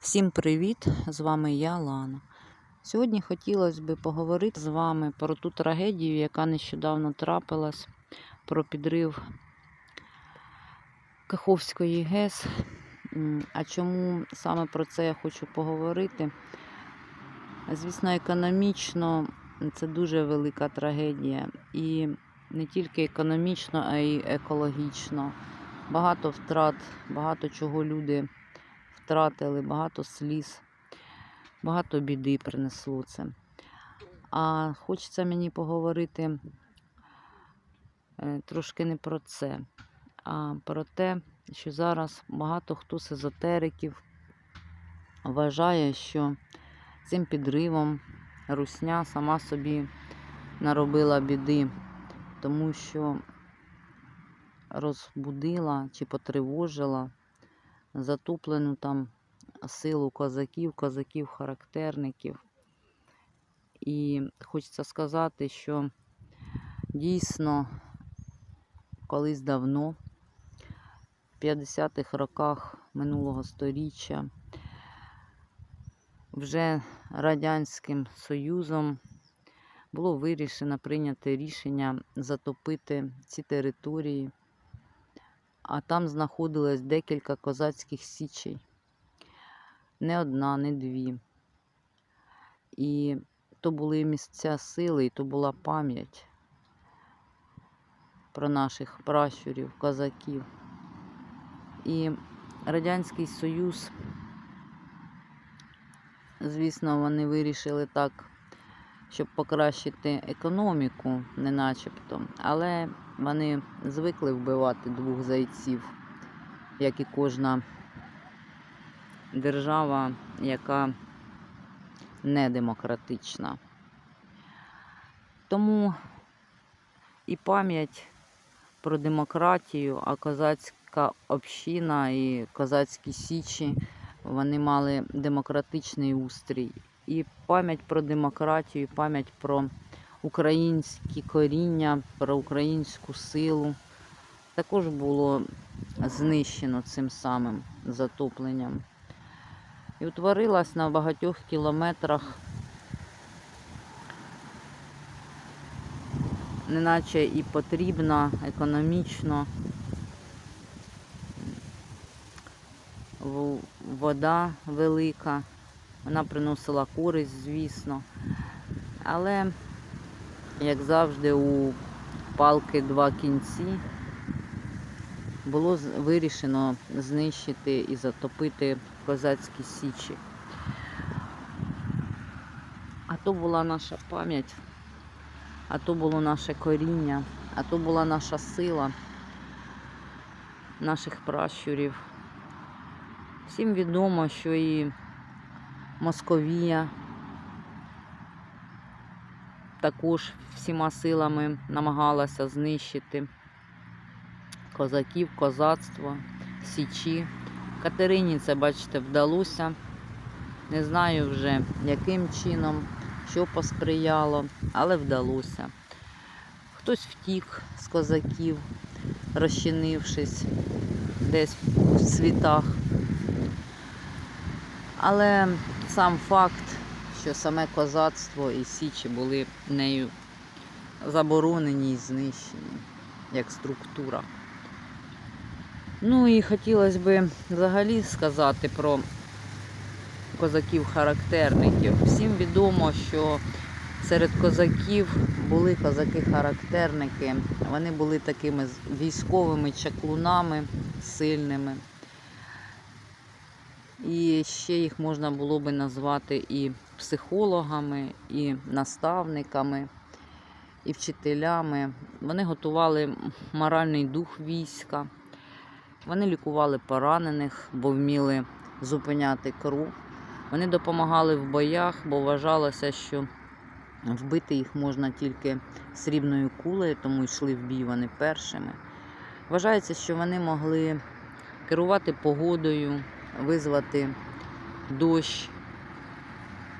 Всім привіт! З вами я, Лана. Сьогодні хотілося б поговорити з вами про ту трагедію, яка нещодавно трапилась, про підрив Каховської ГЕС. А чому саме про це я хочу поговорити? Звісно, економічно це дуже велика трагедія. І не тільки економічно, а й екологічно. Багато втрат, багато чого люди втратили, багато сліз, багато біди принесло це. А хочеться мені поговорити е, трошки не про це, а про те, що зараз багато хто з езотериків вважає, що цим підривом русня сама собі наробила біди, тому що розбудила чи потривожила затоплену там силу козаків, козаків-характерників. І хочеться сказати, що дійсно колись давно, в 50-х роках минулого століття, вже Радянським Союзом було вирішено прийняти рішення затопити ці території а там знаходилось декілька козацьких січей. Не одна, не дві. І то були місця сили, і то була пам'ять про наших пращурів, козаків. І Радянський Союз, звісно, вони вирішили так, щоб покращити економіку, не начебто, але вони звикли вбивати двох зайців, як і кожна держава, яка не демократична. Тому і пам'ять про демократію, а козацька община і козацькі січі вони мали демократичний устрій. І пам'ять про демократію, і пам'ять про українські коріння, про українську силу також було знищено цим самим затопленням. І утворилась на багатьох кілометрах, неначе і потрібна економічно вода велика, вона приносила користь, звісно. Але як завжди, у палки два кінці було вирішено знищити і затопити козацькі січі. А то була наша пам'ять, а то було наше коріння, а то була наша сила наших пращурів. Всім відомо, що і Московія також всіма силами намагалася знищити козаків, козацтво, січі. Катерині це, бачите, вдалося. Не знаю вже, яким чином, що посприяло, але вдалося. Хтось втік з козаків, розчинившись десь в світах. Але сам факт, що саме козацтво і січі були нею заборонені і знищені як структура. Ну і хотілося б взагалі сказати про козаків-характерників. Всім відомо, що серед козаків були козаки-характерники. Вони були такими військовими чаклунами сильними. І ще їх можна було би назвати і психологами, і наставниками, і вчителями. Вони готували моральний дух війська, вони лікували поранених, бо вміли зупиняти кров. Вони допомагали в боях, бо вважалося, що вбити їх можна тільки срібною кулею, тому йшли в бій вони першими. Вважається, що вони могли керувати погодою, визвати дощ,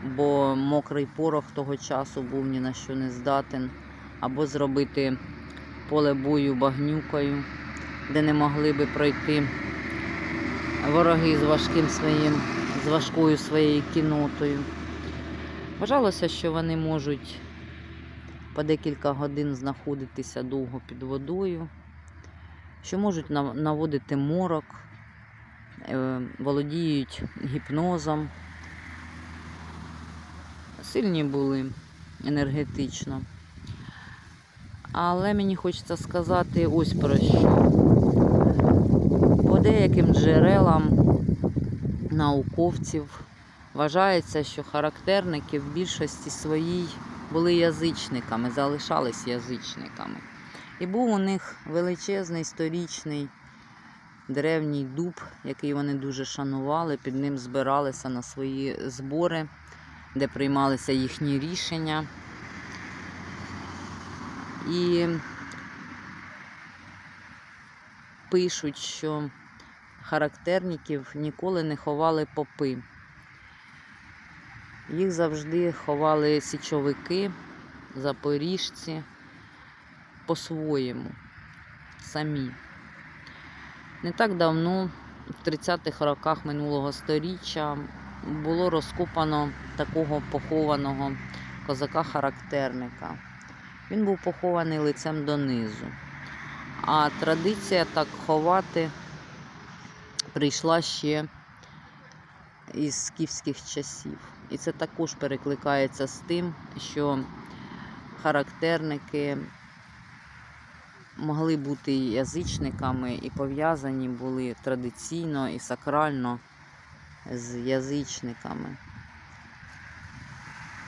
бо мокрий порох того часу був ні на що не здатен, або зробити поле бою багнюкою, де не могли би пройти вороги з важким своїм з важкою своєю кінотою. Вважалося, що вони можуть по декілька годин знаходитися довго під водою, що можуть наводити морок, володіють гіпнозом. Сильні були енергетично. Але мені хочеться сказати ось про що. По деяким джерелам науковців вважається, що характерники в більшості своїй були язичниками, залишались язичниками. І був у них величезний сторічний древній дуб, який вони дуже шанували. Під ним збиралися на свої збори, де приймалися їхні рішення. І пишуть, що характерників ніколи не ховали попи. Їх завжди ховали січовики, запоріжці по-своєму, самі. Не так давно, в 30-х роках минулого століття, було розкопано такого похованого козака-характерника. Він був похований лицем донизу. А традиція так ховати прийшла ще із скіфських часів. І це також перекликається з тим, що характерники могли бути язичниками і пов'язані були традиційно і сакрально з язичниками.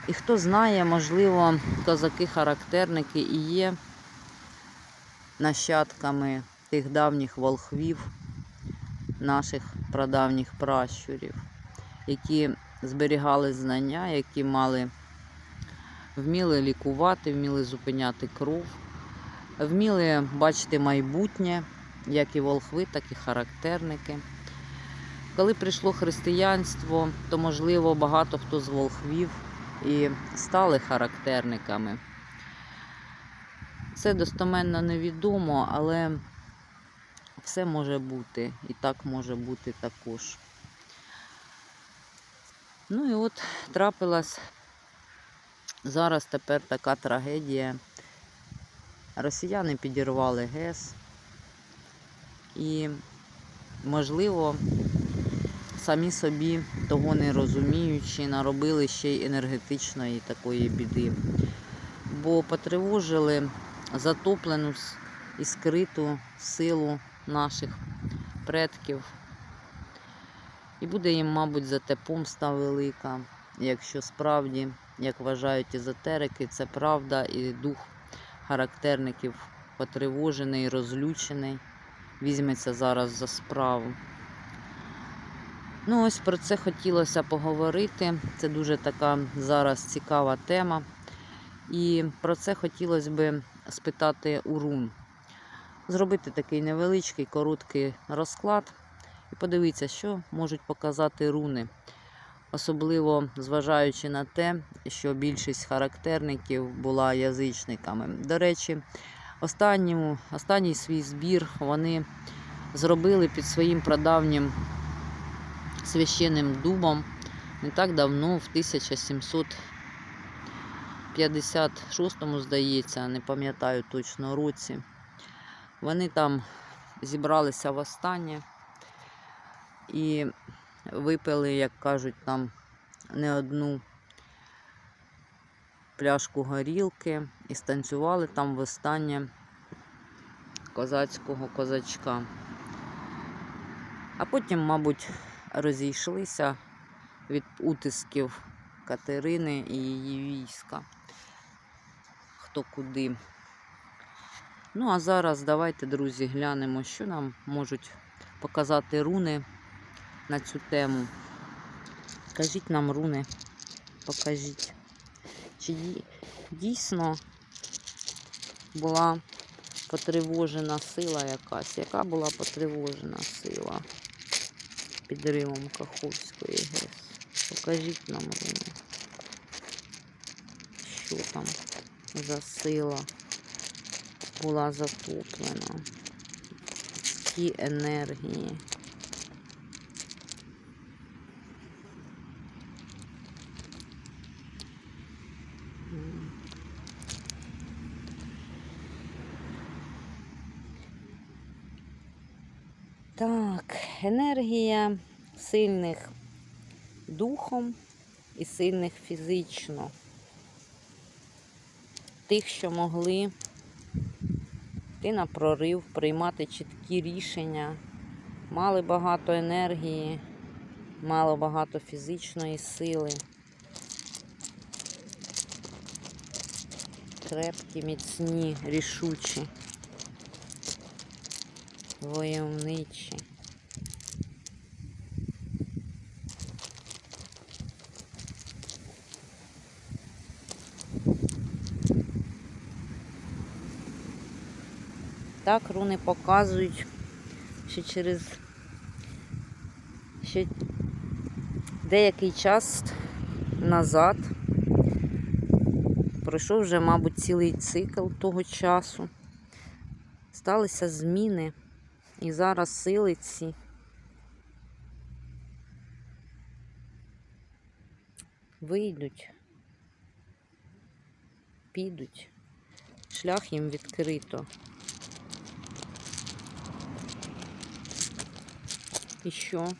І хто знає, можливо, козаки-характерники і є нащадками тих давніх волхвів, наших прадавніх пращурів, які зберігали знання, які мали, вміли лікувати, вміли зупиняти кров, вміли бачити майбутнє, як і волхви, так і характерники. Коли прийшло християнство, то, можливо, багато хто з волхвів і стали характерниками. Це достоменно невідомо, але все може бути, і так може бути також. Ну і от трапилась зараз тепер така трагедія. Росіяни підірвали ГЕС і, можливо, самі собі того не розуміючи, наробили ще й енергетичної такої біди. Бо потривожили затоплену і скриту силу наших предків. І буде їм, мабуть, за те помста велика, якщо справді, як вважають езотерики, це правда і дух характерників потривожений, розлючений, візьметься зараз за справу. Ну, ось про це хотілося поговорити. Це дуже така зараз цікава тема. І про це хотілося би спитати у рун. Зробити такий невеличкий, короткий розклад і подивитися, що можуть показати руни. Особливо зважаючи на те, що більшість характерників була язичниками. До речі, останньому, останній свій збір вони зробили під своїм прадавнім священним дубом не так давно, в 1756, здається, не пам'ятаю точно році. Вони там зібралися востаннє і випили, як кажуть, там не одну пляшку горілки і станцювали там востаннє козацького козачка. А потім, мабуть, розійшлися від утисків Катерини і її війська. Хто куди. Ну, а зараз давайте, друзі, глянемо, що нам можуть показати руни на цю тему. Кажіть нам, руни, покажіть. Чи дійсно була потривожена сила якась? Яка була потривожена сила підривом Каховської ГЕС? Покажіть нам, руни. Що там за сила була затоплена? Ті енергії. Так, енергія сильних духом і сильних фізично. Тих, що могли йти на прорив, приймати чіткі рішення, мали багато енергії, мало багато фізичної сили. Крепкі, міцні, рішучі, войовничі. Так руни показують, що через ще деякий час назад пройшов вже, мабуть, цілий цикл того часу. Сталися зміни, і зараз сили ці вийдуть, підуть, шлях їм відкрито. І що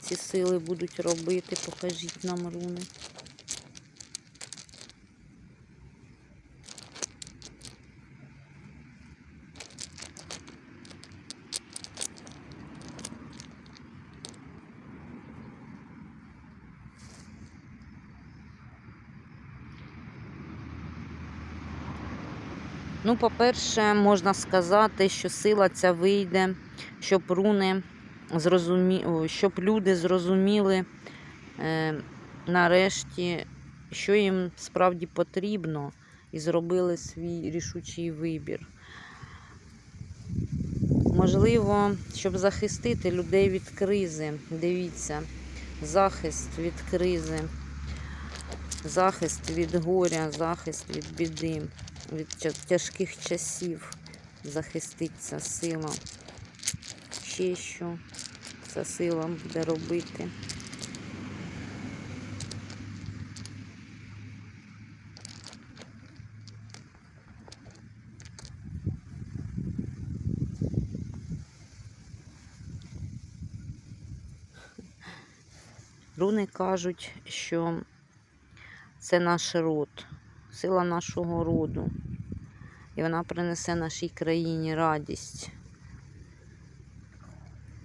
ці сили будуть робити? Покажіть нам руни. Ну, по-перше, можна сказати, що сила ця вийде, щоб руни зрозумі... щоб люди зрозуміли е, нарешті, що їм справді потрібно, і зробили свій рішучий вибір. Можливо, щоб захистити людей від кризи. Дивіться, захист від кризи, захист від горя, захист від біди, від тяжких часів захиститься сила. Ще що ця сила буде робити. Руни кажуть, що це наш род, сила нашого роду. І вона принесе нашій країні радість.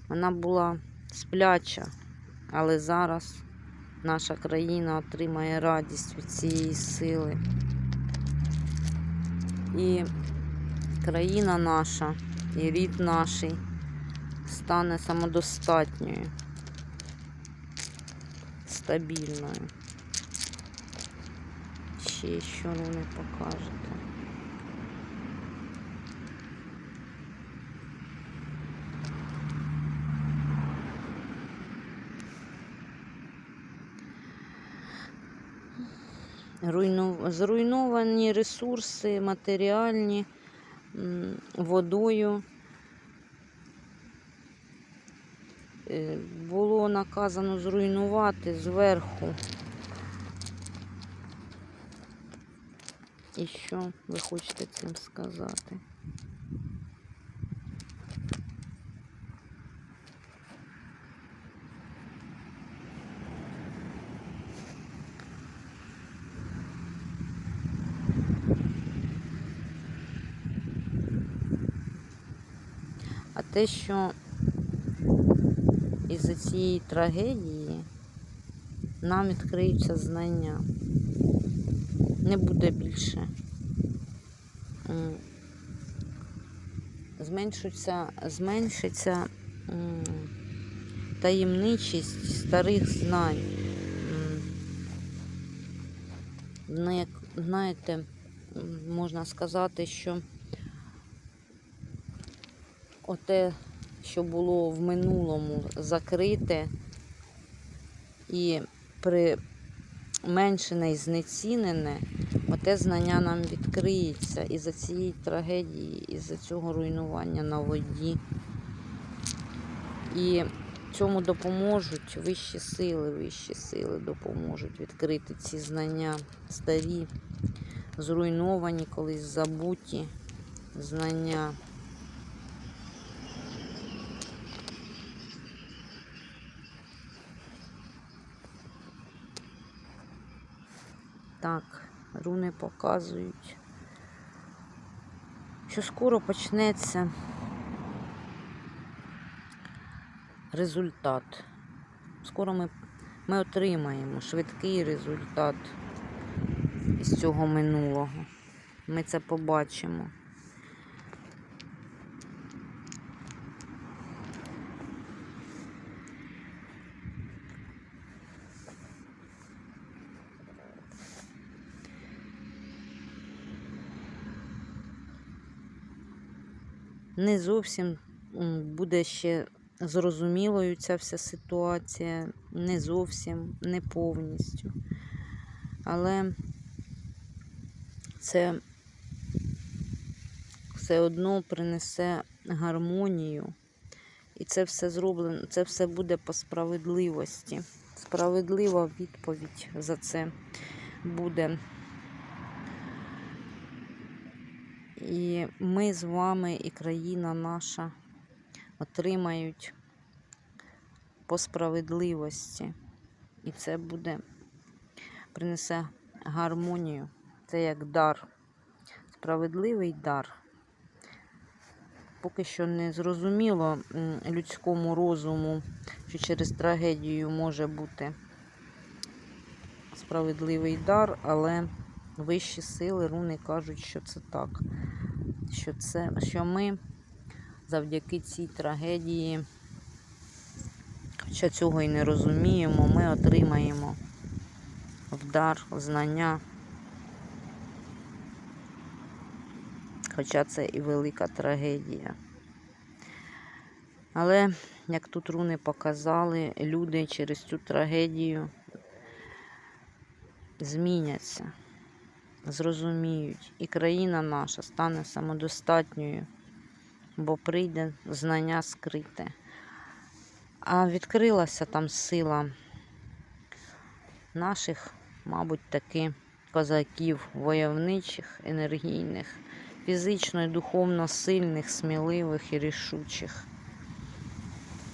Вона була спляча, але зараз наша країна отримає радість від цієї сили. І країна наша, і рід наш стане самодостатньою, стабільною. Ще що руни покажете. Зруйновані ресурси матеріальні водою. Е, Було наказано зруйнувати зверху. І що ви хочете цим сказати? А те, що із-за цієї трагедії нам відкриються знання. Не буде більше. Зменшиться, зменшиться таємничість старих знань. Ну, знаєте, можна сказати, що оте, що було в минулому закрите і применшене і знецінене, те знання нам відкриється із-за цієї трагедії, із-за цього руйнування на воді. І цьому допоможуть вищі сили, вищі сили допоможуть відкрити ці знання старі, зруйновані, колись забуті знання. Так руни показують, що скоро почнеться результат. Скоро ми, ми отримаємо швидкий результат із цього минулого. Ми це побачимо. Не зовсім буде ще зрозумілою ця вся ситуація, не зовсім, не повністю. Але це все одно принесе гармонію. І це все зроблено, це все буде по справедливості. Справедлива відповідь за це буде. І ми з вами, і країна наша отримають по справедливості. І це буде принесе гармонію. Це як дар, справедливий дар. Поки що не зрозуміло людському розуму, що через трагедію може бути справедливий дар, але вищі сили руни кажуть, що це так. Що, це, що ми завдяки цій трагедії, хоча цього і не розуміємо, ми отримаємо в дар, знання. Хоча це і велика трагедія. Але, як тут руни показали, люди через цю трагедію зміняться, зрозуміють, і країна наша стане самодостатньою, бо прийде знання скрите. А відкрилася там сила наших, мабуть, таки козаків, войовничих, енергійних, фізично і духовно сильних, сміливих і рішучих.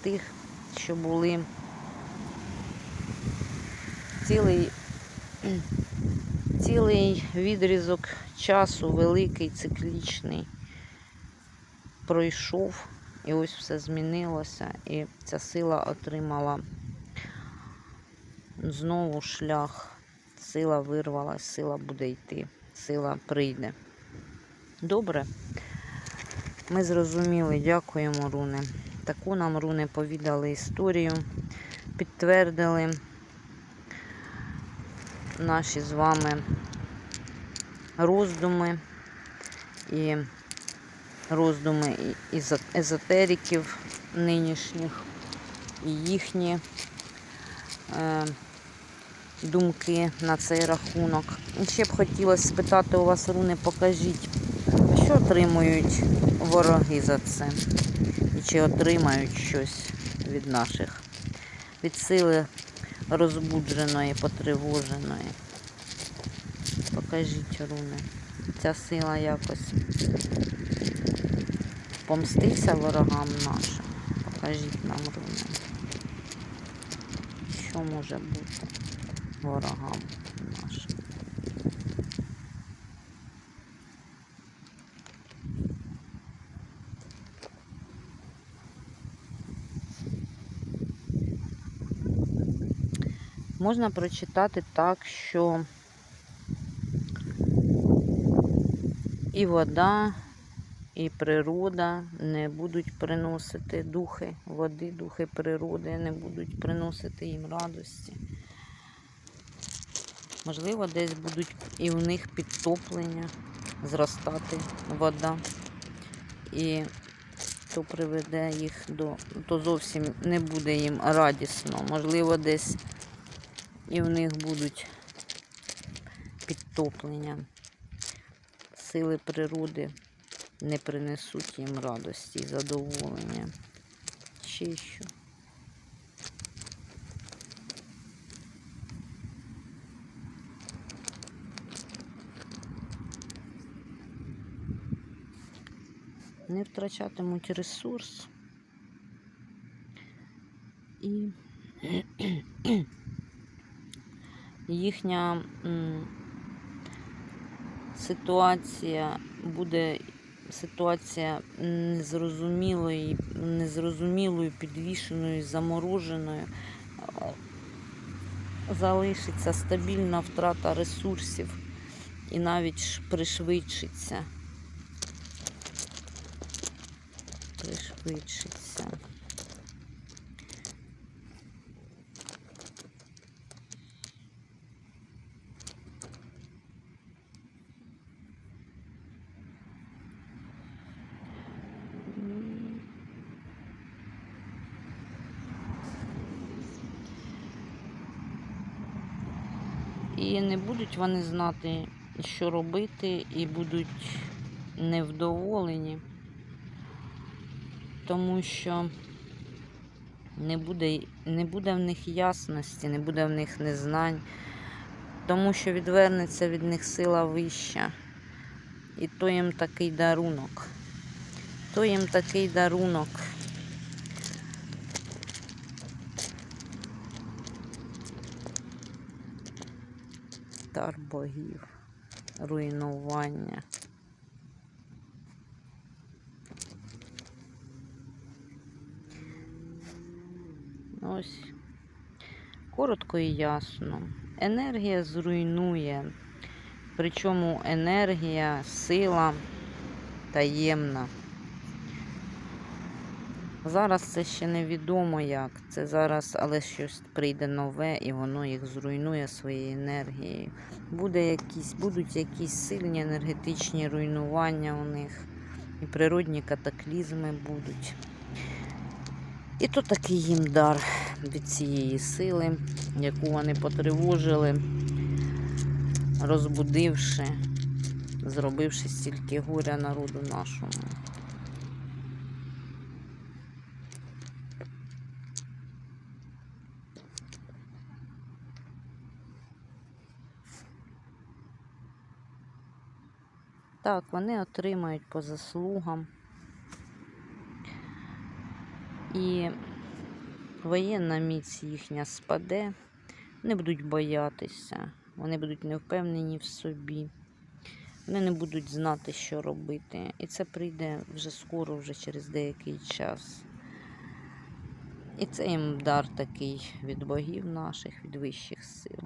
Тих, що були цілий, цілий відрізок часу, великий, циклічний, пройшов, і ось все змінилося, і ця сила отримала знову шлях. Сила вирвалась, сила буде йти, сила прийде. Добре. Ми зрозуміли, дякуємо, руни. Таку нам руни повідали історію, підтвердили наші з вами роздуми і роздуми езотериків нинішніх і їхні е, думки на цей рахунок. І ще б хотілося спитати у вас, руни, покажіть, що отримують вороги за це? І чи отримають щось від наших, від сили розбудженої, потривоженої? Покажіть, руни. Ця сила якось помститься ворогам нашим. Покажіть нам, руни. Що може бути ворогам нашим? Можна прочитати так, що і вода, і природа не будуть приносити духи води, духи природи не будуть приносити їм радості. Можливо, десь будуть і у них підтоплення, зростати вода. І то приведе їх до, то зовсім не буде їм радісно. Можливо, десь і в них будуть підтоплення. Сили природи не принесуть їм радості і задоволення. Ще що. Не втрачатимуть ресурс і їхня ситуація буде ситуація незрозумілої, незрозумілою, підвішеною, замороженою. Е, Залишиться стабільна втрата ресурсів і навіть пришвидшиться. Пришвидшиться. М. І не будуть вони знати, що робити, і будуть невдоволені, тому що не буде, не буде в них ясності, не буде в них незнань, тому що відвернеться від них сила вища. І то їм такий дарунок. То їм такий дарунок. Дар богів, руйнування. Ось коротко і ясно. Енергія зруйнує, причому енергія, сила таємна. Зараз це ще невідомо як. Це зараз, але щось прийде нове і воно їх зруйнує своєю енергією. Буде якісь, будуть якісь сильні енергетичні руйнування у них, і природні катаклізми будуть. І то такий їм дар від цієї сили, яку вони потривожили, розбудивши, зробивши стільки горя народу нашому. Так, вони отримають по заслугам. І воєнна міць їхня спаде, вони будуть боятися, вони будуть невпевнені в собі, вони не будуть знати, що робити. І це прийде вже скоро, вже через деякий час. І це їм дар такий від богів наших, від вищих сил.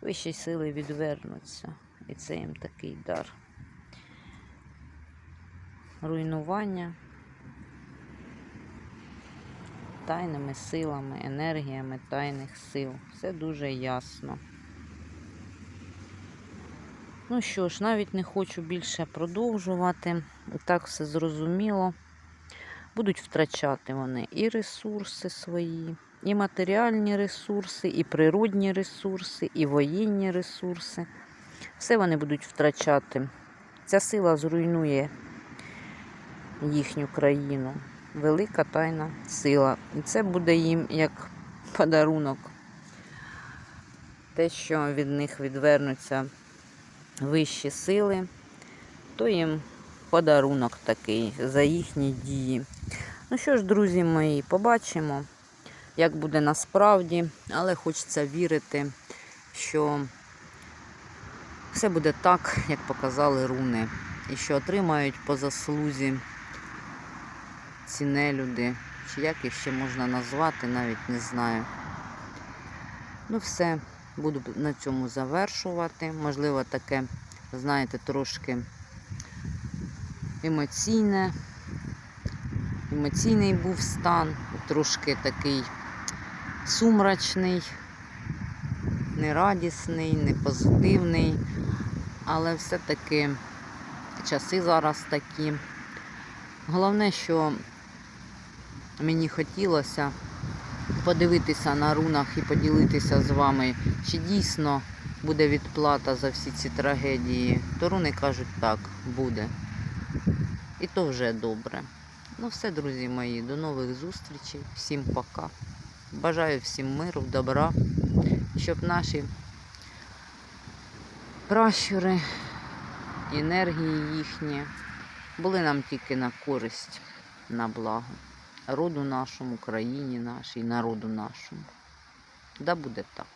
Вищі сили відвернуться. І це їм такий дар. Руйнування тайними силами, енергіями тайних сил. Все дуже ясно. Ну що ж, навіть не хочу більше продовжувати. І так все зрозуміло. Будуть втрачати вони і ресурси свої, і матеріальні ресурси, і природні ресурси, і воєнні ресурси. Все вони будуть втрачати. Ця сила зруйнує їхню країну. Велика тайна сила. І це буде їм як подарунок. Те, що від них відвернуться вищі сили, то їм подарунок такий за їхні дії. Ну що ж, друзі мої, побачимо, як буде насправді, але хочеться вірити, що все буде так, як показали руни, і що отримають по заслузі ці нелюди, чи як їх ще можна назвати, навіть не знаю. Ну, все, буду на цьому завершувати. Можливо, таке, знаєте, трошки емоційне. Емоційний був стан, трошки такий сумрачний, нерадісний, не позитивний, але все-таки часи зараз такі. Головне, що мені хотілося подивитися на рунах і поділитися з вами, чи дійсно буде відплата за всі ці трагедії. То руни кажуть, так, буде. І то вже добре. Ну все, друзі мої, до нових зустрічей. Всім пока. Бажаю всім миру, добра, щоб наші пращури, енергії їхні були нам тільки на користь, на благо. Роду нашому, країні нашій, народу нашому. Да буде так.